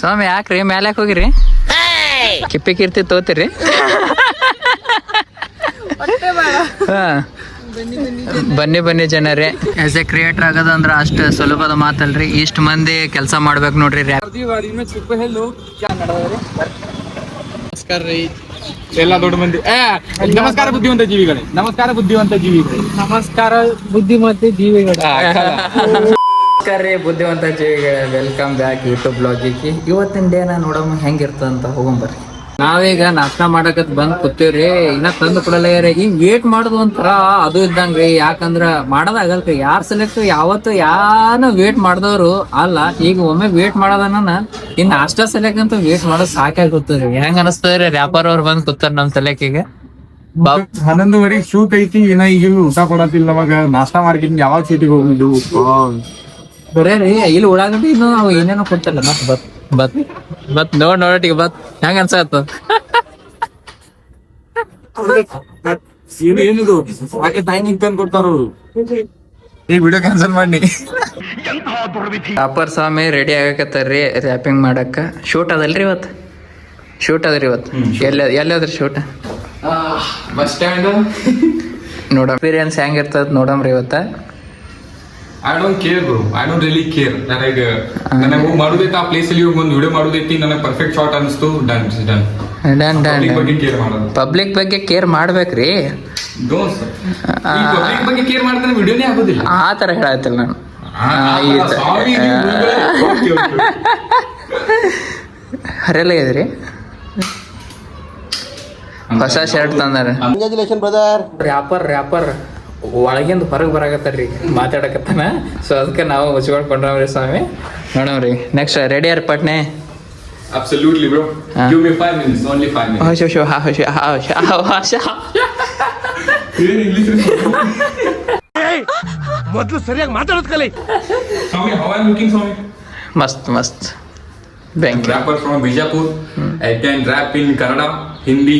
ಸ್ವಾಮಿ ಯಾಕ್ರಿ ಮ್ಯಾಲೆ ಯಾಕೆ ಹೋಗಿರಿ? ಕಿಪ್ಪಿ ಕಿರ್ತಿ ತೋತಿರಿ? ಹಾ. ಬನ್ನಿ ಬನ್ನಿ ಜನರೇ. ಆಸ್ ಎ ಕ್ರಿಯೇಟರ್ ಆಗೋದು ಅಂದ್ರೆ ಅಷ್ಟು ಸುಲಭದ ಮಾತಲ್ರಿ. ಇಷ್ಟು ಮಂದಿ ಕೆಲಸ ಮಾಡ್ಬೇಕು ನೋಡ್ರಿ ನಮಸ್ಕಾರ ರೀ. ಎಲ್ಲ ದೊಡ್ಡ ಮಂದಿ. ನಮಸ್ಕಾರ ಬುದ್ಧಿವಂತ ಜೀವಿಗಳೇ. ನಮಸ್ಕಾರ ಬುದ್ಧಿವಂತ ಜೀವಿಗಳೇ. ನಮಸ್ಕಾರ ಬುದ್ಧಿಮತ್ತೆ ಜೀವಿಗಳೇ. ನಮಸ್ಕಾರ ರೀ ಬುದ್ಧಿವಂತ ಜೀವಿಗಳ ವೆಲ್ಕಮ್ ಬ್ಯಾಕ್ ಯೂಟ್ಯೂಬ್ ಬ್ಲಾಗಿಗೆ ಇವತ್ತಿನ ಡೇನ ನೋಡಮ್ಮ ಹೆಂಗಿರ್ತದಂತ ಹೋಗೊಂಬರ್ರಿ ನಾವೀಗ ನಾಷ್ಟ ಮಾಡಕತ್ ಬಂದ್ ಕೂತೀವ್ರಿ. ಇನ್ನ ತಂದು ಕೊಡಲ್ಲ ಹಿಂಗ್ ವೇಟ್ ಮಾಡುದು ಒಂಥರ ಅದು ಇದ್ದಂಗ್ರಿ ಯಾಕಂದ್ರ ಮಾಡೋದಾಗಲ್ರಿ ಯಾರ್ ಸೆಲೆಕ್ಟ್ ಯಾವತ್ತು ಯಾನ ವೇಟ್ ಮಾಡ್ದವ್ರು ಅಲ್ಲ ಈಗ ಒಮ್ಮೆ ವೇಟ್ ಮಾಡೋದನ್ನ ಇನ್ ನಾಷ್ಟ ಸೆಲೆಕ್ಟ್ ಅಂತ ವೇಟ್ ಮಾಡೋದ್ ಸಾಕಾಗಿ ಕೂತದ್ರಿ ಹೆಂಗ್ ಅನಸ್ತದ್ರಿ ವ್ಯಾಪಾರ ಅವ್ರು ಬಂದ್ ಕೂತಾರ ನಮ್ ಸೆಲೆಕ್ ಈಗ ಹನ್ನೊಂದುವರೆಗೆ ಶೂಟ್ ಐತಿ ಇನ್ನ ಈಗ ಊಟ ಕೊಡತಿಲ್ಲ ನಮಗ ನಾಷ್ಟಾ ಮಾಡ್ಕಿನ್ ಯಾವಾಗ ಸೀಟಿಗೆ ಹೋಗಿದ್ದು? ಬರೇ ರೀ ಇಲ್ಲಿ ಉಳ್ಳಾಗಡ್ಡಿ ಇನ್ನು ನಾವು ಏನೇನೋ ಕೊಡ್ತಾರಲ್ಲ ಮತ್ತೆ ಬತ್ ಬತ್ ಬತ್ ನೋಡ್ ನೋಡಟ್ಟಿಗೆ ಬತ್. ಹೆಂಗ ಅನ್ಸತ್ತ ಏನು ಏನಿದು? ಯಾಕೆ ಟೈಮಿಂಗ್ ತಂದು ಕೊಡ್ತಾರ ಅವರು? ಈಗ ವಿಡಿಯೋ ಕ್ಯಾನ್ಸಲ್ ಮಾಡಿ ಅಪ್ಪರ್ ಸ್ವಾಮಿ ರೆಡಿ ಆಗಕತ್ತಾರ್ರಿ ರ್ಯಾಪಿಂಗ್ ಮಾಡಕ್ಕ. ಶೂಟ್ ಅದಲ್ರಿ ಇವತ್ತು ಶೂಟ್ ಅದ್ರಿ ಇವತ್ತು ಎಲ್ಲ ಎಲ್ಲದ್ರಿ ಶೂಟ್ ಬಸ್ ಸ್ಟ್ಯಾಂಡ್ ನೋಡ ಎಕ್ಸ್ಪೀರಿಯನ್ಸ್ ಹೆಂಗಿರ್ತದ ನೋಡಮ್ರಿ ಇವತ್ತ. I don't care bro I don't really care ನನಗೆ ನನಗೆ ಹೋಗಿ ಮಾಡೋದೈತೆ ಆ ಪ್ಲೇಸ್ ಅಲ್ಲಿ ಹೋಗಿ ಒಂದು ವಿಡಿಯೋ ಮಾಡೋದೈತಿ ನನಗೆ ಪರ್ಫೆಕ್ಟ್ ಶಾಟ್ ಅನಿಸ್ತು done done done done public ಬಗ್ಗೆ ಕೇರ್ ಮಾಡೋದು. ಪಬ್ಲಿಕ್ ಬಗ್ಗೆ ಕೇರ್ ಮಾಡ್ಬೇಕ್ರಿ. ಪಬ್ಲಿಕ್ ಬಗ್ಗೆ ಕೇರ್ ಮಾಡ್ತಾನೆ ವಿಡಿಯೋನೇ ಆಗೋದಿಲ್ಲ. ಆ ತರ ಹೇಳತ್ತಿಲ್ಲ ನಾನು. ಹರೆಲ್ಲ ಇದ್ರಿ ಹೊಸ ಶರ್ಟ್ ತಂದಾರ. ರ್ಯಾಪರ್ ರ್ಯಾಪರ್ ಒಳಗಿಂದ ಹೊರಗೆ ಬರಾಕತ್ತಾರ ರೀ ಮಾತಾಡಕತ್ತಾನ. ಸೊ ಅದಕ್ಕೆ ನಾವು ಮುಚ್ಕೊಂಡ್ಕೊಂಡ್ರಾಮ ರೀ ಸ್ವಾಮಿ. ನೋಡೋಣ ನೆಕ್ಸ್ಟ್ ರೆಡಿ ಆರ್ ಪಟ್ನೆ absolutely bro give me five minutes only five minutes ಹೋಶೋ ಶೋ ಹಾ ಹೋಶೋ ಹಾ ಹೋಶೋ ಹಾ ಹೋಶೋ ಏನು ಇಲ್ಲಿ ಮೊದಲು ಸರಿಯಾಗಿ ಮಾತಾಡೋದು ಕಲಿ. ಸ್ವಾಮಿ ಹೌ ಆರ್ ಲುಕಿಂಗ್ ಸ್ವಾಮಿ? ಮಸ್ತ್ ಮಸ್ತ್. Bank from Bijapur I can rap in Kannada Hindi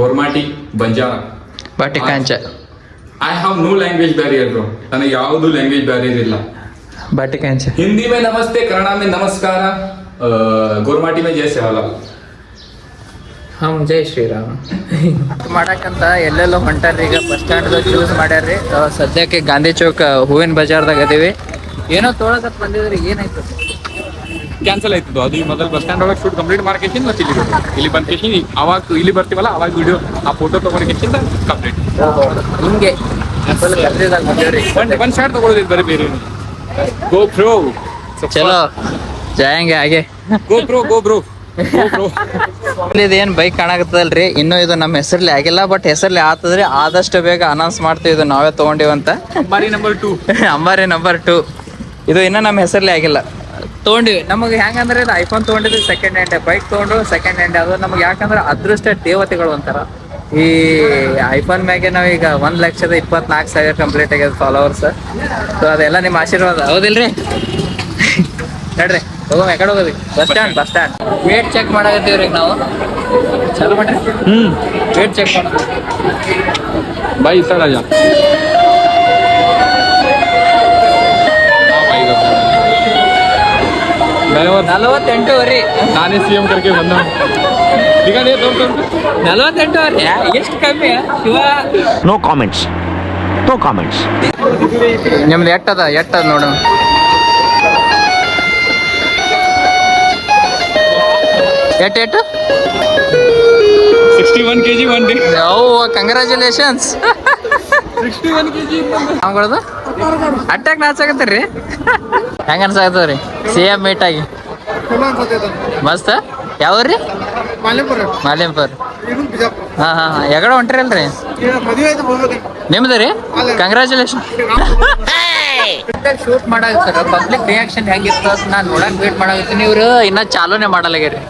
Gormati Banjara ಬಟ್ಟೆ ಕಾಂಚ I have no language barrier, bro. ನನಗೆ ಯಾವುದು ಲ್ಯಾಂಗ್ವೇಜ್ ಬ್ಯಾರಿಯರ್ ಇಲ್ಲ ಬಟ್ಟೆ ಕಾಂಚ ಹಿಂದಿ में नमस्ते कन्नड़ा में नमस्कार गोरमाटी में जय सेवालाल ಹಮ್ ಜೈ ಶ್ರೀರಾಮ್ ಮಾಡಕ್ಕಂತ ಎಲ್ಲೆಲ್ಲೋ ಹೊಂಟಾರ್ರಿ ಈಗ ಬಸ್ ಸ್ಟ್ಯಾಂಡ್ ಚೂಸ್ ಮಾಡ್ಯಾರ್ರಿ ಆ, ಸದ್ಯಕ್ಕೆ ಗಾಂಧಿ ಚೌಕ್ ಹೂವಿನ ಬಜಾರ್ದಾಗ ಅದೀವಿ ಏನೋ ತೊಳಕತ್ ಬಂದಿದ್ರಿ ಏನಾಯ್ತು ಕ್ಯಾನ್ಸಲ್ ಆಯ್ತು ಅದು. ಈ ಮೊದಲು ಬಸ್ ಸ್ಟ್ಯಾಂಡ್ ಒಳಗೆ ಶೂಟ್ ಕಂಪ್ಲೀಟ್ ಮಾಡ್ಕೇಶಿಂದ ಮತ್ತೆ ಇಲ್ಲಿ. ಇಲ್ಲಿ ಬಂದ ಅವಾಗ ಇಲ್ಲಿ ಬರ್ತೀವಲ್ಲ ಅವಾಗ ವಿಡಿಯೋ ಆ ಫೋಟೋ ತಗೊಂಡ್ಕೇಶಿಂದ ಕಂಪ್ಲೀಟ್ ನಿಮಗೆ ಒಂದ್ ಒಂದ್ ಶಾರ್ಟ್ ತಗೊಳ್ಳೋದಿತ್ತು ಬರೀ ಬೇರೆ ಗೋ ಪ್ರೋ ಚಲೋ. ಜಾಯಂಗೆ ಹಾಗೆ. ಗೋ ಪ್ರೋ ಗೋ ಬ್ರೋ ಇದೇನ್ ಬೈಕ್ ಕಾಣಕತ್ತದಲ್ರಿ? ಇನ್ನೂ ಇದು ನಮ್ಮ ಹೆಸರ್ಲಿ ಆಗಿಲ್ಲ ಬಟ್ ಹೆಸರ್ಲಿ ಆತದ್ರಿ. ಆದಷ್ಟು ಬೇಗ ಅನೌನ್ಸ್ ಮಾಡ್ತೀವಿ ಇದು ನಾವೇ ತಗೊಂಡಿವಂತ. ಅಂಬಾರಿ ನಂಬರ್ ಟೂ ಅಂಬಾರಿ ನಂಬರ್ ಟು ಇದು ಇನ್ನೂ ನಮ್ಮ ಹೆಸರ್ಲಿ ಆಗಿಲ್ಲ. ತೊಗೊಂಡಿವಿ. ನಮಗೆ ಹೆಂಗಂದ್ರೆ ಇದು ಐಫೋನ್ ತೊಗೊಂಡಿದ್ವಿ ಸೆಕೆಂಡ್ ಹ್ಯಾಂಡ್ ಬೈಕ್ ತೊಗೊಂಡು ಸೆಕೆಂಡ್ ಹ್ಯಾಂಡ್ ಅದು ನಮ್ಗೆ ಯಾಕಂದ್ರೆ ಅದೃಷ್ಟ ದೇವತೆಗಳು ಅಂತಾರ. ಈ ಐಫೋನ್ ಮ್ಯಾಗೆ ನಾವೀಗ ಒಂದ್ ಲಕ್ಷದ ಇಪ್ಪತ್ನಾಲ್ಕು ಸಾವಿರ ಕಂಪ್ಲೀಟ್ ಆಗ್ಯದ ಫಾಲೋವರ್ಸ್ ಸೊ ಅದೆಲ್ಲ ನಿಮ್ಮ ಆಶೀರ್ವಾದ. ಹೌದಿಲ್ರಿ? ನಡ್ರಿ ಹೋಗೋ ಯಾಕಡೆ ಹೋಗೋದಿ bus stand bus stand weight check ಮಾಡಕತ್ತೀವ್ರಿ ನಾವು. ಚಲೋ ಮಾಡ್ರಿ. ಹ್ಮ್. ವೇಟ್ ಚೆಕ್ ಮಾಡೋದು ಬೈ ಸರ್ ಸೈಡ್ ನಲವತ್ತೆಂಟುವರೆ. ನಾನೇ ಸಿ ಎಂ ಕರ್ಕೆ ಬಂದ. ಈಗ ನಲವತ್ತೆಂಟು ತೋರ್ ಎಷ್ಟು ಕಮ್ಮಿ Shiva? No comments no comments ನಿಮ್ದು ಎಟ್ಟದ? ಎಟ್ಟದ ನೋಡು. ಎಟ್ ಎಟ್? Sixty one K G one day oh congratulations sixty one K G attack ನಾಚಾಕತ್ತೀರಿ? ಹೆಂಗ ಅನ್ಸಾಕತ್ತವ್ರಿ ಸಿ ಎಂ ಮೀಟ್ ಆಗಿ. ಮಸ್ತ್? ಯಾವ್ರಿ? ಮಾಲಿಂಪುರ್ ಹಾ ಹಾ ಹಾ. ಎಗಡ ಹೊಂಟಿರಲ್ರಿ? ನಿಮ್ದು ರೀ? ಕಂಗ್ರ್ಯಾಚುಲೇಷನ್ ಶೂಟ್ ಮಾಡಾಕತ್ತಾರ? ಪಬ್ಲಿಕ್ ರಿಯಾಕ್ಷನ್ ಹೆಂಗಿತ್ತು ಅಂತ ನಾನು ನೋಡಕ್ ವೇಟ್ ಮಾಡಾಕತ್ತೀನಿ. ಇವ್ರು ಇನ್ನ ಚಾಲೂನೇ ಮಾಡಲಾಗ್ಯಾರಿ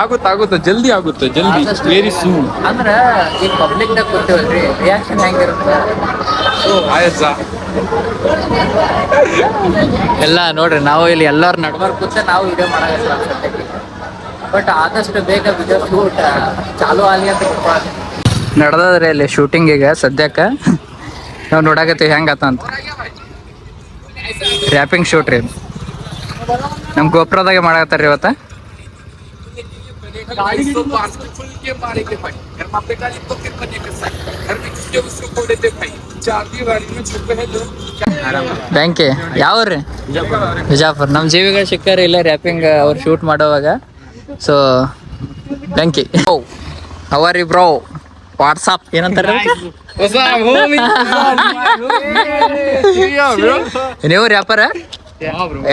ಆಗುತ್ತೆ ಆಗುತ್ತೆ. ಜಲ್ದಿ ಆಗುತ್ತೆ ಜಲ್ದಿ. ವೆರಿ ಸೂನ್ ಅಂದ್ರ ಈ ಪಬ್ಲಿಕ್ ದಾಗ ರೀ ರಿಯಾಕ್ಷನ್ ಹೆಂಗಿರುತ್ತೆ? ಎಲ್ಲ ನೋಡ್ರಿ, ನಾವು ಇಲ್ಲಿ ಎಲ್ಲರ ನಡ್ಬಾರ್ ಕೂತ ನಾವು ವಿಡಿಯೋ ಸದ್ಯಕ್ಕೆ ಬಟ್ ಆದಷ್ಟು ಬೇಗ ವಿಡಿಯೋ ಶೂಟ್ ಚಾಲು ಆಗಲಿ ಅಂತ ನಡ್ದದ್ರಿ ಅಲ್ಲಿ ಶೂಟಿಂಗ್ ಈಗ ಸದ್ಯಕ್ಕೆ. ನಾವು ನೋಡಾಕತ್ತೀವಿ ಹೆಂಗತ್ತ ಅಂತ. ರ್ಯಾಪಿಂಗ್ ಶೂಟ್ ರೀ. ನಮ್ಮ ಗೋಪುರದಾಗೆ ಮಾಡಾಕತ್ತಾರ ಇವತ್ತ. કે મારે કે ભાઈ ઘરમાં પેટાની પોતે બને કે સાહેબ ઘરની ખુશીઓ શું પડે તે ભાઈ ચાંદી વાળીનો છોકરો હેલો ಬ್ಯಾಂಕೆ ಯಾವ್ರಿ ಬಿಜಾಪುರ್. ನಮ್ ಜೀವಿಗಳ ಸಿಕ್ಕಾರೆ ಇಲ್ಲ ರ್ಯಾಪಿಂಗ್ ಅವ್ರು ಶೂಟ್ ಮಾಡೋವಾಗ. ಸೊ ಬ್ಯಾಂಕಿ ಅವರಿ ಬ್ರೋ ವಾಟ್ಸಪ್ ಏನಂತಾರೆ? ನೀವು ರ್ಯಾಪರ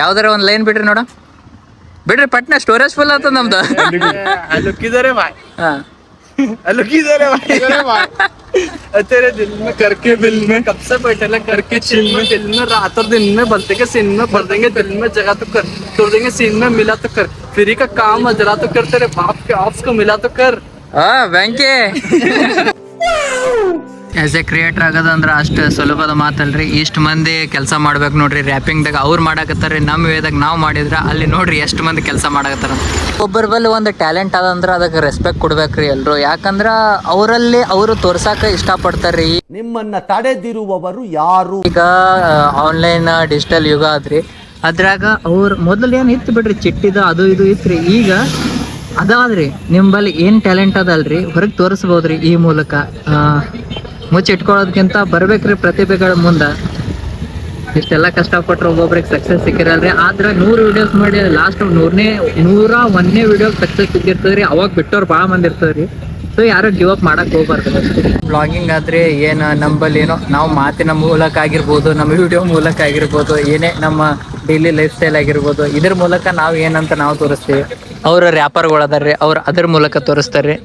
ಯಾವ್ದಾರ ಒಂದ್ ಲೈನ್ ಬಿಡ್ರಿ ನೋಡ. ಬಿಡ್ರಿ ಪಟ್ನ ಸ್ಟೋರೇಜ್ ಫುಲ್ ಆತದ ನಮ್ದು हेलो किधर है भाई ಹಾ हेलो किधर है भाई अरे भाई, तेरे दिल में करके बिल में कब से बैठे ला करके चिल में दिल में रात और दिन में बलते के सीन में भर देंगे दिल में जगह तो कर तोड़ देंगे सीन में मिला तो कर फ्री का काम अजरा तो कर तेरे बाप के ऑप्स को मिला तो कर ಆ ಬ್ಯಾಂಕಿ ಆಸ್ ಎ ಕ್ರಿಯೇಟರ್ ಆಗೋದಂದ್ರೆ ಅಷ್ಟು ಸುಲಭದ ಮಾತಲ್ರಿ. ಇಷ್ಟು ಮಂದಿ ಕೆಲಸ ಮಾಡ್ಬೇಕು ನೋಡ್ರಿ ರ್ಯಾಪಿಂಗ್ದಾಗ ಅವ್ರು ಮಾಡಾಕತ್ತಾರ್ರಿ ನಮ್ಮ ವೇದಾಗ ನಾವು ಮಾಡಿದ್ರ ಅಲ್ಲಿ ನೋಡ್ರಿ ಎಷ್ಟು ಮಂದಿ ಕೆಲಸ ಮಾಡಾಕತ್ತಾರ ಒಬ್ಬರ ಬಲ್ಲಿ ಒಂದು ಟ್ಯಾಲೆಂಟ್ ಅದಂದ್ರ ಅದಕ್ಕೆ ರೆಸ್ಪೆಕ್ಟ್ ಕೊಡ್ಬೇಕ್ರಿ ಎಲ್ರು. ಯಾಕಂದ್ರ ಅವರಲ್ಲಿ ಅವರು ತೋರ್ಸಾಕ ಇಷ್ಟಪಡ್ತಾರ್ರಿ. ನಿಮ್ಮನ್ನ ತಡೆದಿರುವವರು ಯಾರು? ಈಗ ಆನ್ಲೈನ್ ಡಿಜಿಟಲ್ ಯುಗ ಆದ್ರಿ. ಅದ್ರಾಗ ಅವ್ರು ಮೊದಲು ಏನು ಇತ್ತು ಬಿಡ್ರಿ ಚಿಟ್ಟಿದ ಅದು ಇದು ಇತ್ರಿ. ಈಗ ಅದಾದ್ರಿ ನಿಮ್ಮಲ್ಲಿ ಏನು ಟ್ಯಾಲೆಂಟ್ ಅದಲ್ರಿ ಹೊರಗೆ ತೋರಿಸ್ಬೋದ್ರಿ ಈ ಮೂಲಕ. ಆ, ಮುಚ್ಚಿಟ್ಕೊಳ್ಳೋದ್ಕಿಂತ ಬರ್ಬೇಕ್ರಿ ಪ್ರತಿಭೆಗಳ ಮುಂದ. ಇಷ್ಟೆಲ್ಲ ಕಷ್ಟಪಟ್ರು ಒಬ್ಬೊಬ್ರಿಗೆ ಸಕ್ಸಸ್ ಸಿಕ್ಕಿರಲ್ರಿ. ಆದ್ರೆ ನೂರು ವಿಡಿಯೋಸ್ ಮಾಡಿ ಲಾಸ್ಟ್ ನೂರನೇ ನೂರ ಒಂದನೇ ವಿಡಿಯೋ ಸಕ್ಸಸ್ ಸಿಕ್ಕಿರ್ತದ್ರಿ ಅವಾಗ ಬಿಟ್ಟವ್ರು ಭಾಳ ಮಂದಿ ಇರ್ತದ್ರಿ ಸೊ ಯಾರು ಗಿವ್ ಅಪ್ ಮಾಡಕ್ ಹೋಗ್ಬಾರ್ದು. ಬ್ಲಾಗಿಂಗ್ ಆದ್ರೆ ಏನ ನಂಬಲ್ಲಿ ಏನೋ ನಾವು ಮಾತಿನ ಮೂಲಕ ಆಗಿರ್ಬೋದು ನಮ್ಮ ವಿಡಿಯೋ ಮೂಲಕ ಆಗಿರ್ಬೋದು ಏನೇ ನಮ್ಮ ಡೈಲಿ ಲೈಫ್ ಸ್ಟೈಲ್ ಆಗಿರ್ಬೋದು ಇದ್ರ ಮೂಲಕ ನಾವು ಏನಂತ ನಾವು ತೋರಿಸ್ತೀವಿ. ಅವ್ರ ರ್ಯಾಪರ್ಗಳು ಅದಾರ್ರಿ ಅವ್ರು ಅದ್ರ ಮೂಲಕ ತೋರಿಸ್ತಾರೆ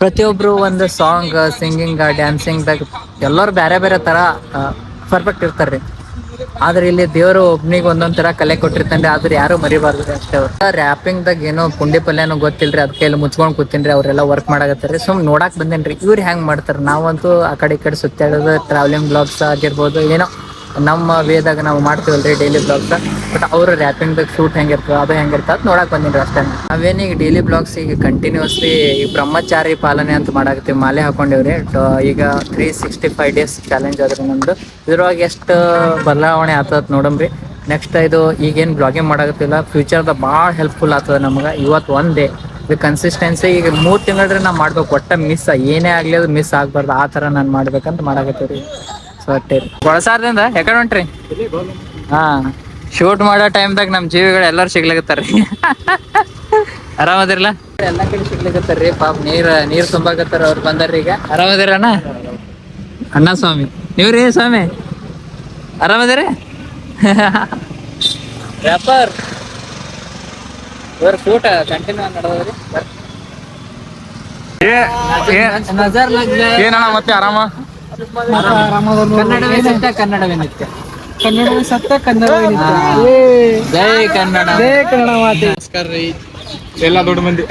ಪ್ರತಿಯೊಬ್ರು ಒಂದು ಸಾಂಗ್ ಸಿಂಗಿಂಗ್ ಡ್ಯಾನ್ಸಿಂಗ್ದಾಗ ಎಲ್ಲರೂ ಬೇರೆ ಬೇರೆ ತರ ಪರ್ಫೆಕ್ಟ್ ಇರ್ತಾರ್ರಿ ಆದ್ರೆ ಇಲ್ಲಿ ದೇವರು ಒಬ್ನಿಗೆ ಒಂದೊಂದ್ ತರ ಕಲೆ ಕೊಟ್ಟಿರ್ತಾನೆ ಆದ್ರೆ ಯಾರು ಮರಿಬಾರ್ದು ಅಷ್ಟೇ ರ್ಯಾಪಿಂಗ್ ದಾಗ ಏನೋ ಪುಂಡಿ ಪಲ್ಯನೋ ಗೊತ್ತಿಲ್ರಿ ಅದಕ್ಕೆ ಇಲ್ಲಿ ಮುಚ್ಕೊಂಡ್ ಕೂತೀನ್ರಿ ಅವರೆಲ್ಲ ವರ್ಕ್ ಮಾಡಕತ್ತಾರ್ರಿ ಸುಮ್ ನೋಡಾಕ್ ಬಂದೇನ್ರಿ ಇವ್ರು ಹೆಂಗ್ ಮಾಡ್ತಾರ? ನಾವಂತೂ ಆ ಕಡೆ ಈ ಕಡೆ ಸುತ್ತಾಡೋದು ಟ್ರಾವೆಲಿಂಗ್ ಬ್ಲಾಗ್ಸ್ ಆಗಿರ್ಬೋದು, ಏನೋ ನಮ್ಮ ವೇದಾಗ ನಾವು ಮಾಡ್ತೀವಲ್ರಿ ಡೈಲಿ ಬ್ಲಾಗ್ಸ್ ಬಟ್ ಅವರು ರ್ಯಾಪಿಂಗ್ ಬೇಕು ಸೂಟ್ ಹೆಂಗಿರ್ತದೆ, ಅದು ಹೆಂಗಿರ್ತದೆ ಅದು ನೋಡಕ್ಕೆ ಬಂದಿನಿ ಅಷ್ಟೇ. ನಾವೇನೀಗ ಡೈಲಿ ಬ್ಲಾಗ್ಸ್ ಈಗ ಕಂಟಿನ್ಯೂಸ್ಲಿ ಈ ಬ್ರಹ್ಮಚಾರಿ ಪಾಲನೆ ಅಂತ ಮಾಡಾಕತ್ತೀವಿ, ಮಾಲೆ ಹಾಕೊಂಡಿವ್ರಿ. ಈಗ three sixty five days challenge ಅದ್ರಿ ನಮ್ದು. ಇದ್ರೊಳಗೆ ಎಷ್ಟು ಬದಲಾವಣೆ ಆಗ್ತದ ನೋಡಮ್ರಿ. ನೆಕ್ಸ್ಟ್ ಇದು ಈಗೇನು ಬ್ಲಾಗಿಂಗ್ ಮಾಡಾಕತ್ತಿಲ್ಲ. ಫ್ಯೂಚರ್ದ ಭಾಳ ಹೆಲ್ಪ್ಫುಲ್ ಆತದ ನಮ್ಗೆ. ಇವತ್ತು ಒನ್ ಡೇ ಇದು ಕನ್ಸಿಸ್ಟೆನ್ಸಿ ಈಗ ಮೂರು ತಿಂಗಳ್ರಿ ನಾ ಮಾಡ್ಬೇಕು. ಒಟ್ಟ ಮಿಸ್ ಏನೇ ಆಗ್ಲಿ ಅದು ಮಿಸ್ ಆಗಬಾರ್ದು. ಆ ಥರ ನಾನು ಮಾಡ್ಬೇಕಂತ ಮಾಡಾಕತ್ತೀವಿ ಸೊ ಅಟ್ಟೆ ಕೊಳಸಾರದಿಂದ ಯಾಕಡೆ ಹೊಂಟ್ರಿ? ಹಾ. ಶೂಟ್ ಮಾಡೋ ಟೈಮ್ದಾಗ ನಮ್ಮ ಜೀವಿಗಳು ಎಲ್ಲರೂ ಸಿಗ್ಲಿಕತ್ತಾರ್ರಿ. ಆರಾಮದಿರಲ್ಲ ಎಲ್ಲಾ ಕಡೆ ಸಿಗ್ಲಿಕತ್ತಾರ್ರಿ. ಪಾಪ ನೀರ್ ನೀರ್ ತುಂಬಾಕತ್ತಾರ ಅವ್ರು ಬಂದಾರ್ರಿ ಈಗ. ಆರಾಮದಿರ ಅಣ್ಣ ಸ್ವಾಮಿ. ನೀವ್ರಿ ಸ್ವಾಮಿ? ಆರಾಮದಿರಿ? ವ್ಯಾಪಾರ. ಇವ್ರ ಶೂಟ್ ಕಂಟಿನ್ಯೂ ನಡೆದ್ರಿ. ಏನಣ್ಣ ಮತ್ತೆ ಆರಾಮ? ಕನ್ನಡವೇ ಸತ್ಯ ಕನ್ನಡವೇ ನಿತ್ಯ. ಕನ್ನಡವೇ ಸತ್ಯ ಕನ್ನಡ ಜೈ ಕನ್ನಡ. ಕನ್ನಡ ಮಾತೆ. ನಮಸ್ಕಾರ ರೀ. ಎಲ್ಲ ದೊಡ್ಡ ಮಂದಿ.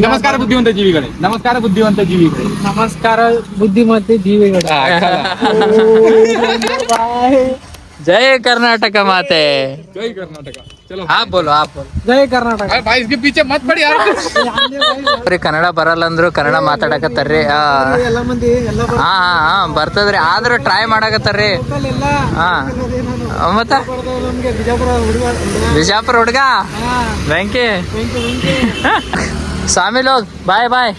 ನಮಸ್ಕಾರ ಬುದ್ಧಿವಂತ ಜೀವಿಗಳೇ. ನಮಸ್ಕಾರ ಬುದ್ಧಿವಂತ ಜೀವಿಗಳೇ. ನಮಸ್ಕಾರ ಬುದ್ಧಿಮತ್ತೆ ಜೀವಿಗಳು. ಜೈ ಕರ್ನಾಟಕ ಮಾತೆ. ಜೈ ಕರ್ನಾಟಕ. ಚಲೋ ಆ ಬೋಲು ಆ ಬೋಲು ಜೈ ಕರ್ನಾಟಕ अरे भाई इसके पीछे मत पड़ यार ಅವ್ರಿಗೆ ಕನ್ನಡ ಬರಲ್ಲ ಅಂದ್ರು ಕನ್ನಡ ಮಾತಾಡಕತ್ತಾರ್ರಿ ಆ, ಎಲ್ಲ ಮಂದಿ ಎಲ್ಲ ಹಾ ಹಾ ಹಾ ಬರ್ತದ್ರಿ ಆದ್ರೂ ಟ್ರೈ ಮಾಡಾಕತ್ತಾರ್ರಿ ಎಲ್ಲ ಹಾ ಮತ್ತ ನಮ್ಗೆ ಬಿಜಾಪುರ ಹುಡುಗ ಬಿಜಾಪುರ ಹುಡ್ಗ ಬ್ಯಾಂಕಿ ಸ್ವಾಮಿ ಲೋಗ್ ಬಾಯ್ ಬಾಯ್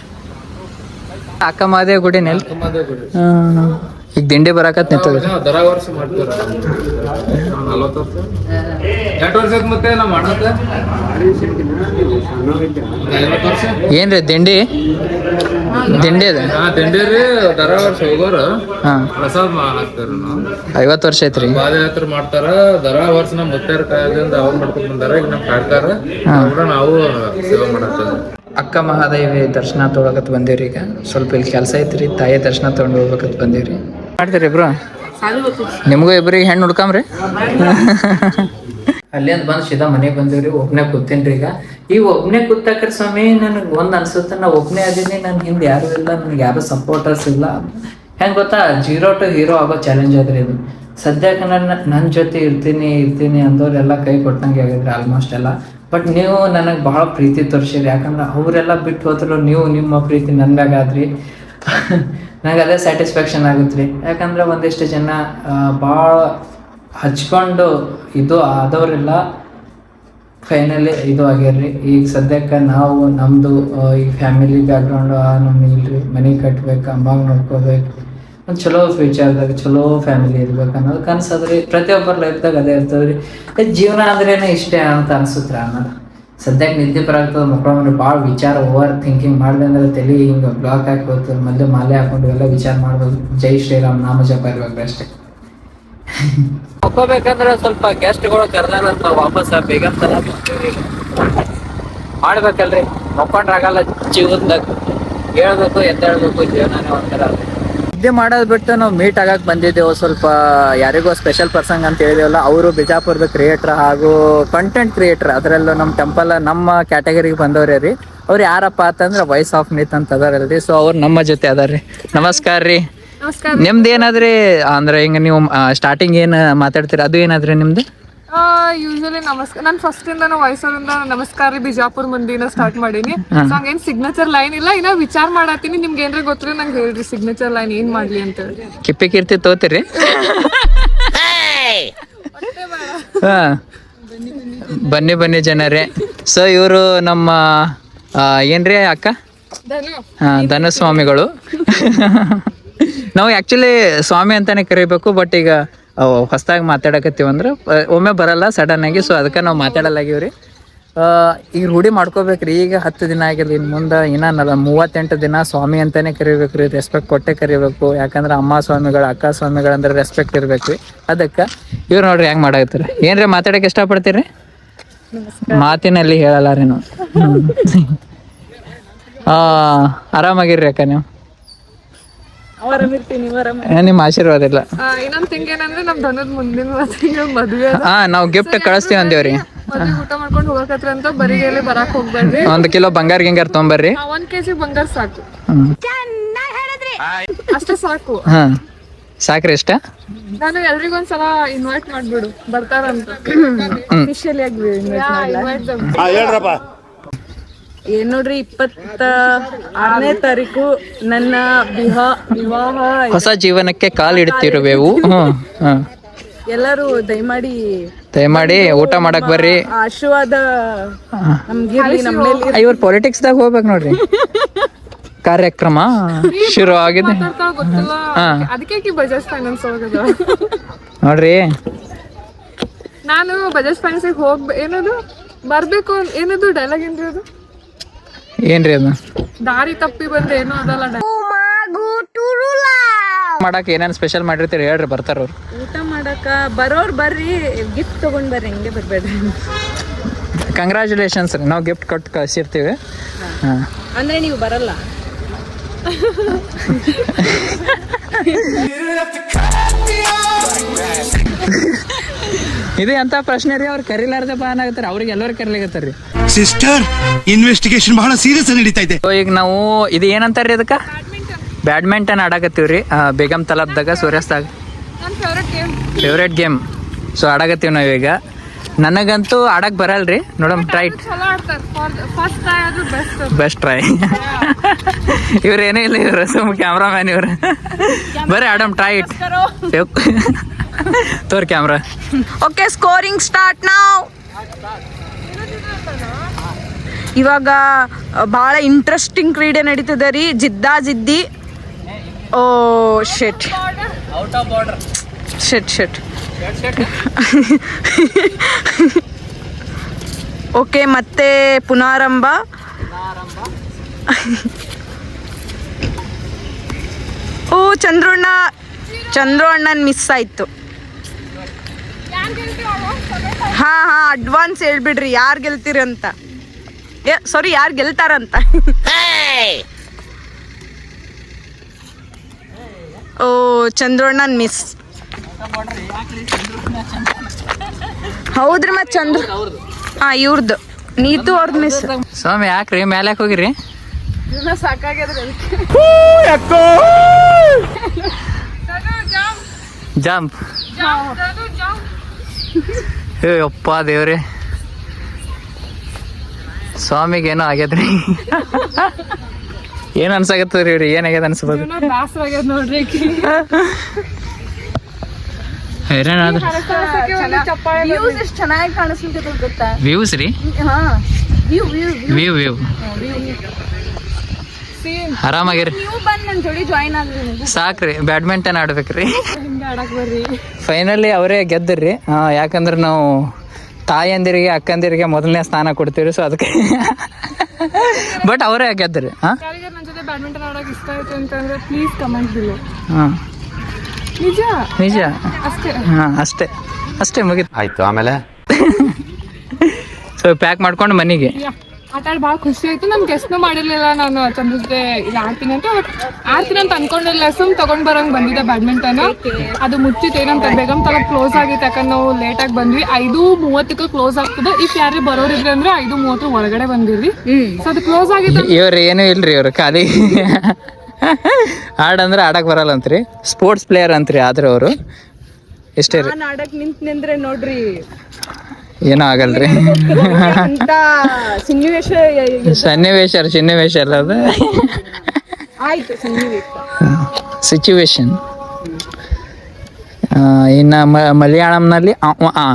ಅಕ್ಕ ಮಾದೇವ್ ಗುಡಿ ನೆಲ್ ಈಗ ದಿಂಡೆ ಬರಾಕತ್ ನಿಂತದ ದರ ವರ್ಷ ಮಾಡ್ತೀರ. ನಲ್ವತ್ತು ವರ್ಷ ಎಷ್ಟು ವರ್ಷ ಮತ್ತೆ ಐವತ್ತು ವರ್ಷ? ಏನ್ರಿ ದಿಂಡಿ? ದಿಂಡಿ ಅದ? ಹಾ ತಿಂಡೇರಿ ದರ ವರ್ಷ ಹೋಗೋರ. ಹಾ. ಪ್ರಸಾದ ಹಾಕ್ತಾರ ಐವತ್ತು ವರ್ಷ ಐತ್ರಿ. ಪಾದಯಾತ್ರೆ ಮಾಡ್ತಾರ. ದರ ವರ್ಷ ನಮ್ಮ ಮುತ್ತಾರ ಕಾಲದಿಂದ ಅವ್ರು ಮಾಡ್ಕೊಂಡ್ ಬಂದಾರ. ಈಗ ನಮ್ ಕಾಡ್ತಾರ. ಕೂಡ ನಾವು ಸೇವೆ ಅಕ್ಕ ಮಹಾದೇವಿ ದರ್ಶನ ತೊಗೊಳಕತ್ ಬಂದೇವ್ರಿ ಈಗ. ಸ್ವಲ್ಪ ಇಲ್ಲಿ ಕೆಲಸ ಐತ್ರಿ. ತಾಯಿ ದರ್ಶನ ತಗೊಂಡು ಹೋಗ್ಬೇಕಂತ ಬಂದೇವ್ರಿ. ಮಾಡ್ತೀರಿ ಇಬ್ರು? ನಿಮಗೂ ಇಬ್ರಿಗೆ ಹೆಣ್ಣು ಹುಡ್ಕಂಬ್ರಿ? ಅಲ್ಲಿಂದ ಬಂದು ಸೀದಾ ಮನೆಗೆ ಬಂದಿವ್ರಿ, ಒಬ್ನೇ ಕೂತೀನ್ರಿ ಈಗ. ಈ ಒಬ್ನೇ ಕೂತಾಕ್ರ ಸ್ವಾಮಿ ನನಗೆ ಒಂದು ಅನ್ಸುತ್ತೆ ನಾ ಒಬ್ನೇ ಅದೀನಿ, ನನ್ ಹಿಂದೆ ಯಾರು ಇಲ್ಲ, ನನಗೆ ಯಾರು ಸಪೋರ್ಟರ್ಸ್ ಇಲ್ಲ. ಹೆಂಗೆ ಗೊತ್ತಾ ಜೀರೋ ಟು ಹೀರೋ ಆಗೋ ಚಾಲೆಂಜ್ ಅದ್ರಿ ಇದು ಸದ್ಯಕ್ಕೆ ನನ್ನ ನನ್ನ ಜೊತೆ ಇರ್ತೀನಿ ಇರ್ತೀನಿ ಅಂದವರೆಲ್ಲ ಕೈ ಕೊಟ್ಟಂಗೆ ಆಗಿದ್ರಿ ಆಲ್ಮೋಸ್ಟ್ ಎಲ್ಲ. ಬಟ್ ನೀವು ನನಗೆ ಭಾಳ ಪ್ರೀತಿ ತೋರಿಸಿರಿ, ಯಾಕಂದ್ರೆ ಅವರೆಲ್ಲ ಬಿಟ್ಟು ಹೋದ್ರು ನೀವು ನಿಮ್ಮ ಪ್ರೀತಿ ನನ್ನ ಮ್ಯಾಗ ಆದ್ರಿ. ನನಗೆ ಅದೇ ಸ್ಯಾಟಿಸ್ಫ್ಯಾಕ್ಷನ್ ಆಗುತ್ತೆ. ರೀ ಯಾಕಂದ್ರೆ ಒಂದಿಷ್ಟು ಜನ ಭಾಳ ಹಚ್ಕೊಂಡು ಇದು ಆದವರೆಲ್ಲ. ಫೈನಲಿ ಇದು ಆಗ್ಯಾರ್ರಿ ಈಗ ಸದ್ಯಕ್ಕೆ ನಾವು ನಮ್ಮದು ಈಗ ಫ್ಯಾಮಿಲಿ ಬ್ಯಾಕ್ಗ್ರೌಂಡು ನಮ್ಮ ಇಲ್ರಿ, ಮನೆ ಕಟ್ಟಬೇಕು ಅಮ್ಮಾಗ ನೋಡ್ಕೋಬೇಕು. ಒಂದು ಚಲೋ ಫ್ಯೂಚರ್ದಾಗ ಚಲೋ ಫ್ಯಾಮಿಲಿ ಇರ್ಬೇಕು ಅನ್ನೋದು ಕನಸದ್ರಿ. ಪ್ರತಿಯೊಬ್ಬರ ಲೈಫ್ದಾಗ ಅದೇ ಇರ್ತದ್ರಿ. ಜೀವನ ಅಂದ್ರೇನೆ ಇಷ್ಟೇ ಅಂತ ಅನ್ಸುತ್ತೆ ಅನ್ನೋದು. ಸದ್ಯಕ್ಕೆ ನಿದ್ದೆ ಬರಾಗ್ತದೆ ಮಕ್ಕಳು ಭಾಳ ವಿಚಾರ ಓವರ್ ಥಿಂಕಿಂಗ್ ಮಾಡಿದೆ ಅಂದ್ರೆ ತಲೆ ಹಿಂಗೆ ಬ್ಲಾಕ್ ಹಾಕಿ ಹೋಗ್ತದೆ ಮೊದಲು ಮಾಲೆ ಹಾಕೊಂಡು ಎಲ್ಲ ವಿಚಾರ ಮಾಡ್ಬೋದು. ಜೈ ಶ್ರೀರಾಮ್, ನಾಮ ಜಪ ಇರ್ಬೇಕು ಅಷ್ಟೇ. ಮಕ್ಕೋಬೇಕಂದ್ರೆ ಸ್ವಲ್ಪ ಗೆಸ್ಟ್ಗಳು ಕರ್ದಾರ ವಾಪಸ್ ಬೇಗ ಮಾಡ್ಬೇಕಲ್ರಿ ಮಕ್ಕೊಂಡ್ರಾಗಲ್ಲ ಜೀವನದಾಗ ಹೇಳ್ಬೇಕು, ಎದ್ದೇಳ್ಬೇಕು, ಜೀವನನೇ ಒಂಥರ. ನಿದ್ದೆ ಮಾಡೋದು ಬಿಟ್ಟು ನಾವು ಮೀಟ್ ಆಗಕ್ಕೆ ಬಂದಿದ್ದೆವು. ಸ್ವಲ್ಪ ಯಾರಿಗೋ ಸ್ಪೆಷಲ್ ಪರ್ಸನ್ ಅಂತ ಹೇಳಿದೇವಲ್ಲ ಅವರು ಬಿಜಾಪುರದ ಕ್ರಿಯೇಟರ್ ಹಾಗೂ ಕಂಟೆಂಟ್ ಕ್ರಿಯೇಟರ್ ಅದರಲ್ಲೂ ನಮ್ಮ ಟೆಂಪಲ್ ನಮ್ಮ ಕ್ಯಾಟಗರಿಗೆ ಬಂದವ್ರೆ ರೀ. ಅವ್ರು ಯಾರಪ್ಪ ಅಂತಂದ್ರೆ ವಾಯ್ಸ್ ಆಫ್ ನೀತ್ ಅಂತ ಅದಾರಲ್ರಿ ಸೊ ಅವ್ರು ನಮ್ಮ ಜೊತೆ ಅದಾರ್ರಿ. ನಮಸ್ಕಾರ ರೀ. ನಮಸ್ಕಾರ. ನಿಮ್ದು ಏನಾದ್ರಿ ಅಂದ್ರೆ ಹಿಂಗ ನೀವು ಸ್ಟಾರ್ಟಿಂಗ್ ಏನ್ ಮಾತಾಡ್ತೀರಿ? ಅದು ಏನಾದ್ರಿ ನಿಮ್ದು? ಯೂಶಲಿ ನಮಸ್ಕಾರ ನಾನು ಫಸ್ಟ್ ಇಂದ ವಯಸ್ಸರಿಂದ ನಮಸ್ಕಾರ ರೀ ಬಿಜಾಪುರ್ ಮಂದಿನ ಸ್ಟಾರ್ಟ್ ಮಾಡೀನಿ. ಸೊ ಹಂಗೇನ್ ಸಿಗ್ನೇಚರ್ ಲೈನ್ ಇಲ್ಲ ಇನ್ನ ವಿಚಾರ ಮಾಡತ್ತೀನಿ ನಿಮ್ಗೆ ಏನ್ರ ಗೊತ್ತಿಲ್ಲ ನಂಗೆ ಹೇಳ್ರಿ ಸಿಗ್ನೇಚರ್ ಲೈನ್ ಏನ್ ಮಾಡ್ಲಿ ಅಂತ ಹೇಳಿ. ಕಿಪ್ಪಿ ಕೀರ್ತಿ ತೋತಿರಿ. ಹಾ. ಬನ್ನಿ ಬನ್ನಿ ಜನರೇ. ಸೊ ಇವರು ನಮ್ಮ ಏನ್ರಿ ಅಕ್ಕ? ಧನ. ಧನಸ್ವಾಮಿಗಳು. ನಾವು ಆಕ್ಚುಲಿ ಸ್ವಾಮಿ ಅಂತಾನೆ ಕರಿಬೇಕು ಬಟ್ ಈಗ ಹೊಸದಾಗಿ ಮಾತಾಡಕತ್ತೀವಿ ಅಂದ್ರೆ ಒಮ್ಮೆ ಬರಲ್ಲ ಸಡನ್ ಆಗಿ ಸೊ ಅದಕ್ಕೆ ನಾವು ಮಾತಾಡಲಾಗಿವ್ರಿ ಈಗ ರೂಢಿ ಮಾಡ್ಕೋಬೇಕ್ರಿ ಈಗ ಹತ್ತು ದಿನ ಆಗಿಲ್ಲ ಇನ್ನು ಮುಂದೆ ಇನ್ನ ನಲ ಮೂವತ್ತೆಂಟು ದಿನ ಸ್ವಾಮಿ ಅಂತಾನೆ ಕರಿಬೇಕು ರೀ ರೆಸ್ಪೆಕ್ಟ್ ಕೊಟ್ಟೆ ಕರಿಬೇಕು. ಯಾಕಂದ್ರೆ ಅಮ್ಮ ಸ್ವಾಮಿಗಳು ಅಕ್ಕ ಸ್ವಾಮಿಗಳು ಅಂದ್ರೆ ರೆಸ್ಪೆಕ್ಟ್ ಇರಬೇಕು ರೀ ಅದಕ್ಕೆ ಇವ್ರು ನೋಡ್ರಿ ಹೆಂಗ್ ಮಾಡಾಕತ್ತೀರ. ಏನ್ರಿ ಮಾತಾಡಕ್ಕೆ ಇಷ್ಟಪಡ್ತೀರಿ? ಮಾತಿನಲ್ಲಿ ಹೇಳಲ್ಲ ರೀ ನಾವು. ಆ ಆರಾಮಾಗಿರ್ರಿ ಅಕ್ಕ ನೀವು? ನಿಮ್ಮ ಆಶೀರ್ವಾದ ಇಲ್ಲ. ಇನ್ನೊಂದ್ ತಿಂಗ್ ಏನಂದ್ರೆ ನಮ್ ಧನದ ಮುಂದಿನ ತಿಂಗಳು ಮದ್ವೆ. ಹಾ ನಾವು ಗಿಫ್ಟ್ ಕಳಿಸ್ತೀವಿ ಅಂದೇವ್ರಿ ಮದ್ವೆ ಊಟ ಮಾಡ್ಕೊಂಡು ಹೋಗಕತ್ರ ಅಂತ ಬರಿಗೇಲಿ ಬರಾಕ್ ಹೋಗ್ಬೇಡ್ರಿ. ಒಂದ್ ಕಿಲೋ ಬಂಗಾರ ಗಿಂಗಾರ ತೊಗೊಂಬರ್ರಿ. ಆ, ಒಂದ್ ಕೆಜಿ ಬಂಗಾರ ಸಾಕು. ಅಷ್ಟೇ ಸಾಕು. ಹಾ ಸಾಕ್ರಿ ಇಷ್ಟ ನಾನು ಎಲ್ರಿಗೊಂದ್ಸಲ ಇನ್ವೈಟ್ ಮಾಡ್ಬಿಡು ಬರ್ತಾರಂತ. ಅಫಿಷಿಯಲಿ ಆಗಿ ಇನ್ವೈಟ್ ಏನ್ ನೋಡ್ರಿ ಇಪ್ಪತ್ತ ಆರನೇ ತಾರೀಕು ನನ್ನ ವಿವಾಹ ವಿವಾಹ ಹೊಸ ಜೀವನಕ್ಕೆ ಕಾಲ್ ಇಡ್ತಿರುವೆವು ಹ್ಮ್ ಹ್ಮ್ ಎಲ್ಲರೂ ದಯಮಾಡಿ ದಯಮಾಡಿ ಊಟ ಮಾಡಕ್ ಬರ್ರಿ. ಆಶೀರ್ವಾದ ನಮ್ಗಿರ್ಲಿ ನಮ್ಮಲ್ಲಿ ಐವರ್ ಇವ್ರ ಪೊಲಿಟಿಕ್ಸ್ದಾಗ ಹೋಗ್ಬೇಕು ನೋಡ್ರಿ. ಕಾರ್ಯಕ್ರಮ ಶುರು ಆಗಿದೆ. ನೋಡ್ರಿ. ನಾನು ಬಜಾಜ್ ಫೈನಾನ್ಸ್ ಹೋಗ್ಬೇಕು ಏನದು? ಬರ್ಬೇಕು ಏನದು ಡೈಲಾಗ್ ಏನ್ರಿ ಅದು? ಏನ್ರಿ ಅದು ದಾರಿ ತಪ್ಪಿ ಬಂದೆ ಏನೋ ಅದಲ್ಲ. ಮಾಡಕ್ ಏನೇನು ಸ್ಪೆಷಲ್ ಮಾಡಿರ್ತೀರಿ ಹೇಳ್ರಿ ಬರ್ತಾರ ಅವ್ರು. ಊಟ ಮಾಡಕ ಬರೋರ್ ಬರ್ರಿ ಗಿಫ್ಟ್ ತಗೊಂಡ್ ಬರ್ರಿ ಹಂಗೆ ಬರ್ಬೇಡ್ರಿ. ಕಂಗ್ರ್ಯಾಚುಲೇಷನ್ಸ್ ರೀ ನಾವು ಗಿಫ್ಟ್ ಕೊಟ್ಟು ಕಳ್ಸಿರ್ತೀವಿ. ಹಾ. ಅಂದ್ರೆ ನೀವು ಬರಲ್ಲ. ಇದು ಎಂತ ಪ್ರಶ್ನೆ ರೀ? ಅವ್ರು ಕರಿಲಾರ್ದೆ ಬಾನ್ ಆಗತ್ತಾರ ಅವ್ರಿಗೆ ಎಲ್ಲರೂ ಕರಿಲಿಕತ್ತಾರ ರೀ ಸಿಸ್ಟರ್ ಇನ್ವೆಸ್ಟಿಗೇಷನ್ ಬಹಳ ಸೀರಿಯಸ್ ನಡೀತಾ ಇದೆ. ಸೊ ಈಗ ನಾವು ಇದು ಏನಂತಾರ್ರಿ ಅದಕ್ಕೆ? ಬ್ಯಾಡ್ಮಿಂಟನ್ ಆಡಕತ್ತೀವಿ ರೀ ಬೇಗಮ್ ತಲಬ್ದಾಗ ಸೂರ್ಯಾಸ್ತಾಗ ನನ್ favourite game favourite game so ಆಡಾಕತ್ತೀವಿ ನಾವೀಗ. ನನಗಂತೂ ಆಡಕ್ ಬರಲ್ರಿ. ನೋಡಮ್ ಟ್ರೈ ಬೆಸ್ಟ್ ಟ್ರೈ ಇವ್ರು ಏನೇ ಇಲ್ಲ ಇವ್ರು ಸುಮ್ ಕ್ಯಾಮ್ರಾಮ್ಯಾನ್ ಇವ್ರು. ಬರ್ರಿ ಆಡಮ್ ಟ್ರೈ ಇಟ್ ತೋರ್ ಕ್ಯಾಮ್ರಾ ಓಕೆ ಸ್ಕೋರಿಂಗ್ ಸ್ಟಾರ್ಟ್ ನಾವ್ ಇವಾಗ ಬಹಳ ಇಂಟ್ರೆಸ್ಟಿಂಗ್ ಕ್ರೀಡೆ ನಡೀತದೆ ರೀ. ಜಿದ್ದಾ ಜಿದ್ದಿ. ಓ ಶೆಟ್ ಶೆಟ್ ಶೆಟ್ ಓಕೆ ಮತ್ತೆ ಪುನಾರಂಭ. ಓ ಚಂದ್ರಣ್ಣ. ಚಂದ್ರಣ್ಣನ್ ಮಿಸ್ ಆಯ್ತು. ಹಾ ಹಾ ಅಡ್ವಾನ್ಸ್ ಹೇಳ್ಬಿಡ್ರಿ ಯಾರು ಗೆಲ್ತೀರಿ ಅಂತ. ಏ ಸಾರಿ ಯಾರು ಗೆಲ್ತಾರಂತ. ಓ ಚಂದ್ರಣ್ಣನ್ ಮಿಸ್ ಹೌದ್ರಿ ಮತ್ ಚಂದ್ರ? ಹಾ ಇವ್ರದ್ದು ನೀತು ಅವ್ರದ್ದು ಮಿಸ್ ಸ್ವಾಮಿ ಯಾಕ್ರಿ? ಮೇಲೆ ಯಾಕೆ ಹೋಗಿರಿ? ಜಂಪ್ ಏ ಅಪ್ಪ ದೇವ್ರಿ. ಸ್ವಾಮಿಗೇನೋ ಆಗ್ಯದ್ರಿ? ಏನ್ ಅನ್ಸಾಗತ್ತದ್ರಿ ಇವ್ರಿ ಏನಾಗ್ಯದ ಅನ್ಸ್ಬೋದು ನೋಡ್ರಿ ಹೈರಾಣ ಆದ್ರೆ ವ್ಯೂಸ್ ಎಷ್ಟು ಚೆನ್ನಾಗಿ ಕಾಣಿಸ್ಲಿಕ್ಕೆ ಗೊತ್ತಾ? ವ್ಯೂಸ್ ರೀ? ಹಾ ವ್ಯೂ ವ್ಯೂ ವ್ಯೂ ವ್ಯೂ ಆರಾಮಾಗಿರಿ. ನೀವು ಬಂದು ನನ್ನ ಜೋಡಿ ಜಾಯಿನ್ ಆಗ್ರಿ ಸಾಕ್ರಿ ಬ್ಯಾಡ್ಮಿಂಟನ್ ಆಡ್ಬೇಕ್ರಿ. ಹಿಂಗೆ ಆಡಕ್ ಬರ್ರಿ ಫೈನಲಿ ಅವರೇ ಗೆದ್ದ್ರಿ ಆ, ಯಾಕಂದ್ರೆ ನಾವು ತಾಯಂದಿರಿಗೆ ಅಕ್ಕಂದಿರಿಗೆ ಮೊದಲನೇ ಸ್ಥಾನ ಕೊಡ್ತೀವಿ ಸೊ ಅದಕ್ಕೆ. ಬಟ್ ಅವರೇ ಗೆದ್ದರಿ ಹಾಂ? ನನ್ನ ಜೊತೆ ಬ್ಯಾಡ್ಮಿಂಟನ್ ಆಡೋಕೆ ಇಷ್ಟ ಆಯ್ತು ಅಂತಂದ್ರೆ ಪ್ಲೀಸ್ ಕಮೆಂಟ್ ಬಿಡು ಹಾಂ. ನಿಜ? ನಿಜ. ಅಷ್ಟೇ. ಹಾಂ ಅಷ್ಟೇ. ಅಷ್ಟೇ ಮುಗೀತು. ಆಯ್ತು ಆಮೇಲೆ? ಸೊ ಪ್ಯಾಕ್ ಮಾಡ್ಕೊಂಡು ಮನೆಗೆ. ಆಟಾಡ್ ಆಟ ಆಡಿ ಭಾಳ ಖುಷಿ ಆಯ್ತು. ನನ್ ಗೆಸ್ಟ್ನು ಮಾಡಿರ್ಲಿಲ್ಲ ನಾನು ಚಂದ್ರ ಇಲ್ಲ ಇಲ್ಲಿ ಆಡ್ತೀನಿ ಅಂತ. ಬಟ್ ಆಡ್ತೀನಿ ಅಂತ ಅನ್ಕೊಂಡಿಲ್ಲ ಸುಮ್ ತಗೊಂಡ್ ಬರಂಗ್ ಬಂದಿದೆ ಬ್ಯಾಡ್ಮಿಂಟನ್ ಅದು ಮುಚ್ಚಿತ್ತು. ಏನಂತ ಬೇಗಮ್ ತಲ ಕ್ಲೋಸ್ ಆಗಿತ್ತು. ಯಾಕಂದ್ರೆ ನಾವು ಲೇಟ್ ಆಗಿ ಬಂದ್ವಿ. ಐದು ಮೂವತ್ತಕ್ಕೆ ಕ್ಲೋಸ್ ಆಗ್ತದೆ. ಇಫ್ ಯಾರೇ ಬರೋರಿದ್ರೆ ಅಂದ್ರೆ ಐದು ಮೂವತ್ತು ಒಳಗಡೆ ಬಂದಿರ್ರಿ. ಸೊ ಅದು ಕ್ಲೋಸ್ ಆಗಿತ್ತು ಇವ್ರು ಏನೂ ಇಲ್ರಿ ಇವ್ರು ಖಾಲಿ. ಆಡಂದ್ರೆ ಆಡಕ್ ಬರಲ್ಲ ಅಂತ್ರಿ. ಸ್ಪೋರ್ಟ್ಸ್ ಪ್ಲೇಯರ್ ಅಂತ್ರಿ ಆದ್ರೆ ಅವರು. ಎಷ್ಟೇ ರೀ ನಾನು ಆಡಕ್ ನಿಂತ್ ನಿಂದ್ರೆ ನೋಡ್ರಿ. ಏನೂ ಆಗಲ್ರಿ. ಅಂತ ಸನ್ನಿವೇಶ ಸನ್ನಿವೇಶ ರೀ ಸನ್ನಿವೇಶ ಅಲ್ಲ ಅದು ಆಯ್ತು ಸನ್ನಿವೇಶ. ಸಿಚುವೇಶನ್ ಇನ್ನು ಮಲಯಾಳಂನಲ್ಲಿ ಆ ಉ, ಆ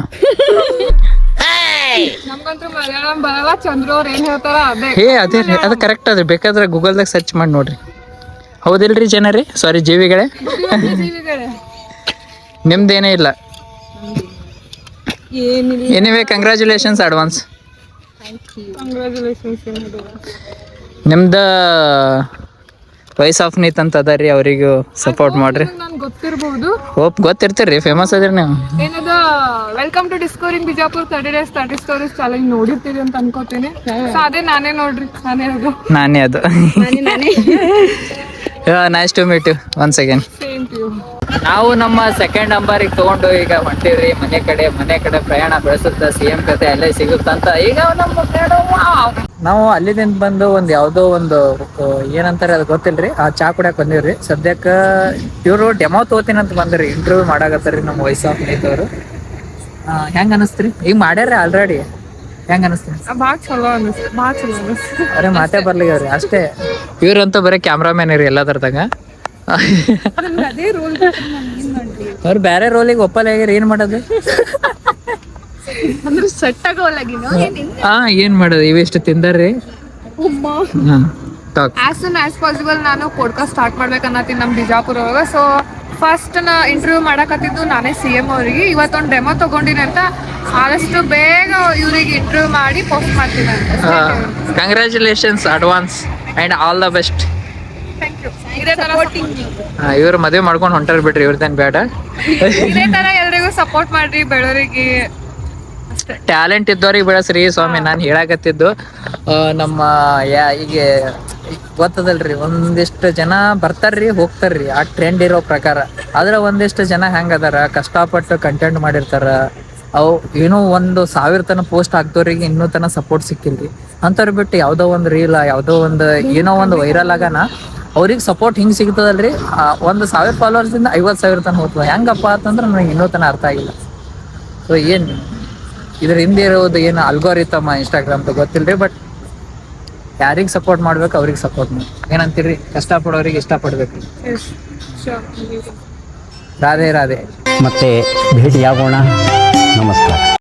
ನಮ್ಗಂತೂ ಮಲಯಾಳಂ ಬರಲ್ಲ ಚಂದ್ರ ಅವ್ರು ಏನ್ ಹೇಳ್ತಾರ ಅದೇ. ಹೇ ಅದೇ ರೀ ಅದು ಕರೆಕ್ಟ್ ಅದ್ರಿ. ಬೇಕಾದ್ರೆ ಗೂಗಲ್ದಾಗ ಸರ್ಚ್ ಮಾಡಿ ನೋಡ್ರಿ. ಹೌದಿಲ್ರಿ ಜನರಿ? ಸಾರಿ ಜೀವಿಗಳೇ? ಜೀವಿಗಳೇ ನಿಮ್ದೇನೇ ಇಲ್ಲ? ಎನಿವೆ ಕಂಗ್ರ್ಯಾಚುಲೇಷನ್ಸ್ ಅಡ್ವಾನ್ಸ್ ನಿಮ್ದ ವಾಯ್ಸ್ ಆಫ್ ನೀತ್ ಅಂತ ಅದ ರೀ ಅವರಿಗೂ ಸಪೋರ್ಟ್ ಮಾಡ್ರಿ ಹೋಪ್ ಗೊತ್ತಿರ್ತೀರಿ ಫೇಮಸ್ ಅದ್ರಿ ನೀವು. ಏನದ welcome to discovering Bijapur thirty days thirty stories challenge ನೋಡಿರ್ತೀರಿ ಅಂತ ಅನ್ಕೋತೀನಿ. ಸೊ ಅದೇ ನಾನೇ ನೋಡ್ರಿ ನಾನೇ ಅದು. ನಾನೇ ಅದು. Nice to meet same you ನಾವು ನಮ್ಮ ಸೆಕೆಂಡ್ ನಂಬರಿಗೆ ತಗೊಂಡು ಈಗ ಹೊಂಟಿವ್ರಿ ಮನೆ ಕಡೆ ಮನೆ ಕಡೆ ಪ್ರಯಾಣ ಬೆಳೆಸುತ್ತ ಸಿ ಎಂ ಕತೆ ಅಲ್ಲೇ ಸಿಗುತ್ತಂತ ಈಗ ನಮ್ಮ ನಾವು ಅಲ್ಲಿದಿಂದ ಬಂದು ಒಂದು ಯಾವುದೋ ಒಂದು ಆ, ಏನಂತಾರೆ ಅದು ಗೊತ್ತಿಲ್ರಿ. ಆ ಚಾ ಕುಡಿಯಕ್ಕೆ ಬಂದಿವ್ರಿ. ಸದ್ಯಕ್ಕೆ ಇವರು ಡೆಮೋ ತಗೋತೀನಿ ಅಂತ ಬಂದ್ರಿ. ಇಂಟರ್ವ್ಯೂ ಮಾಡಾಕತ್ತಾರ್ರಿ ನಮ್ಮ ವಯಸ್ಸಾಫ್ ಆಫ್ ನೀತವ್ರು. ಹೆಂಗ ಅನಸ್ತ್ರಿ? ಈಗ ಮಾಡ್ಯಾರ ಆಲ್ರೆಡಿ ಹೆಂಗ ಅನಸ್ತ್ರಿ ಭಾಳ ಚಲೋ ಅನಿಸ್ತು ಭಾಳ ಚಲೋ ಅನಿಸ್ತು. ಅವ್ರೆ ಮಾತೇ ಬರ್ಲಿಗ್ಯಾವ್ರಿ ಅಷ್ಟೇ. ಇವ್ರಂತೂ ಬರೀ ಕ್ಯಾಮ್ರಾಮ್ಯಾನ್ ಇರಿ ಎಲ್ಲದರ್ದಾಗ. ಅದೇ ರೋಲ್ ಅವ್ರು ಬೇರೆ ರೋಲಿಗೆ ಒಪ್ಪಲ್ಲ ಆಗ್ಯಾರ ಏನ್ ಮಾಡೋದು? ಅಂದ್ರೆ ಸೆಟ್ ಆಗೋಲಾಗಿನ ಹಾ. ಏನ್ ಮಾಡೋದು ಇವಿಷ್ಟು ತಿಂದಾರ್ರಿ ಹಾ talk as soon as possible ನಾನು ಪಾಡ್ಕಾಸ್ಟ್ ಸ್ಟಾರ್ಟ್ ಮಾಡ್ಬೇಕನ್ನತ್ತೀನಿ ನಮ್ಮ ಬಿಜಾಪುರ ಒಳಗೆ. ಸೊ ಫಸ್ಟ್ ನಾ ಇಂಟರ್ವ್ಯೂ ಮಾಡಕತ್ತಿದ್ದು ನಾನೇ ಸಿ ಎಂ ಅವರಿಗೆ. ಇವತ್ತೊಂದು ಡೆಮೋ ತಗೊಂಡಿನಿ ಅಂತ ಆದಷ್ಟು ಬೇಗ ಇವರಿಗೆ ಇಂಟರ್ವ್ಯೂ ಮಾಡಿ ಪೋಸ್ಟ್ ಮಾಡ್ತೀನಿ congratulations advance and all the best thank you ಇದೇ ಥರ ಇವ್ರು ಮದುವೆ ಮಾಡ್ಕೊಂಡು ಹೊಂಟಾರ ಬಿಡ್ರಿ ಇವ್ರದೇನ್ ಬೇಡ. ಇದೇ ತರ ಎಲ್ರಿಗೂ ಸಪೋರ್ಟ್ ಮಾಡ್ರಿ ಬೆಳವರಿಗೆ ಅಷ್ಟೇ. ಟ್ಯಾಲೆಂಟ್ ಇದ್ದವ್ರಿಗೆ ಬೆಳೆಸ್ರಿ ಸ್ವಾಮಿ ನಾನು ಹೇಳಾಕತ್ತಿದ್ದು ನಮ್ಮ ಯಾ ಈಗ ಗೊತ್ತದಲ್ರಿ ಒಂದಿಷ್ಟು ಜನ ಬರ್ತಾರ್ರಿ ಹೋಗ್ತಾರ್ರಿ ಆ ಟ್ರೆಂಡ್ ಇರೋ ಪ್ರಕಾರ. ಆದ್ರೆ ಒಂದಿಷ್ಟು ಜನ ಹೆಂಗದಾರ ಅದಾರ ಕಷ್ಟಪಟ್ಟು ಕಂಟೆಂಟ್ ಮಾಡಿರ್ತಾರ. ಅವು ಏನೋ ಒಂದು ಸಾವಿರ ತನ ಪೋಸ್ಟ್ ಹಾಕ್ದವ್ರಿಗೆ ಇನ್ನೂ ತನ ಸಪೋರ್ಟ್ ಸಿಕ್ಕಿಲ್ರಿ. ಅಂಥವ್ರು ಬಿಟ್ಟು ಯಾವುದೋ ಒಂದು ರೀಲ್ ಯಾವುದೋ ಒಂದು ಏನೋ ಒಂದು ವೈರಲ್ ಆಗನ ಅವ್ರಿಗೆ ಸಪೋರ್ಟ್ ಹಿಂಗೆ ಸಿಗ್ತದಲ್ರಿ? ಆ, ಒಂದು ಸಾವಿರ ಫಾಲೋವರ್ಸ್ ಇಂದ ಐವತ್ತು ಸಾವಿರ ತನ ಹೋಗ್ತದೆ ಹೆಂಗಪ್ಪ ಅಂತಂದ್ರೆ ನನಗೆ ಇನ್ನೂ ತನ ಅರ್ಥ ಆಗಿಲ್ಲ. ಸೊ ಏನು ಇದ್ರ ಹಿಂದೆ ಇರೋದು ಏನು ಅಲ್ಗೋರಿತಮ್ಮ ಇನ್ಸ್ಟಾಗ್ರಾಮ್ ಗೊತ್ತಿಲ್ರಿ ಬಟ್ ಯಾರಿಗೆ ಸಪೋರ್ಟ್ ಮಾಡ್ಬೇಕು ಅವ್ರಿಗೆ ಸಪೋರ್ಟ್ ಮಾಡಿ ಏನಂತೀರಿ? ಕಷ್ಟಪಡೋರಿಗೆ ಇಷ್ಟಪಡ್ಬೇಕು. ರಾಧೆ ರಾಧೆ. ಮತ್ತೆ ಭೇಟಿಯಾಗೋಣ. Namaskar.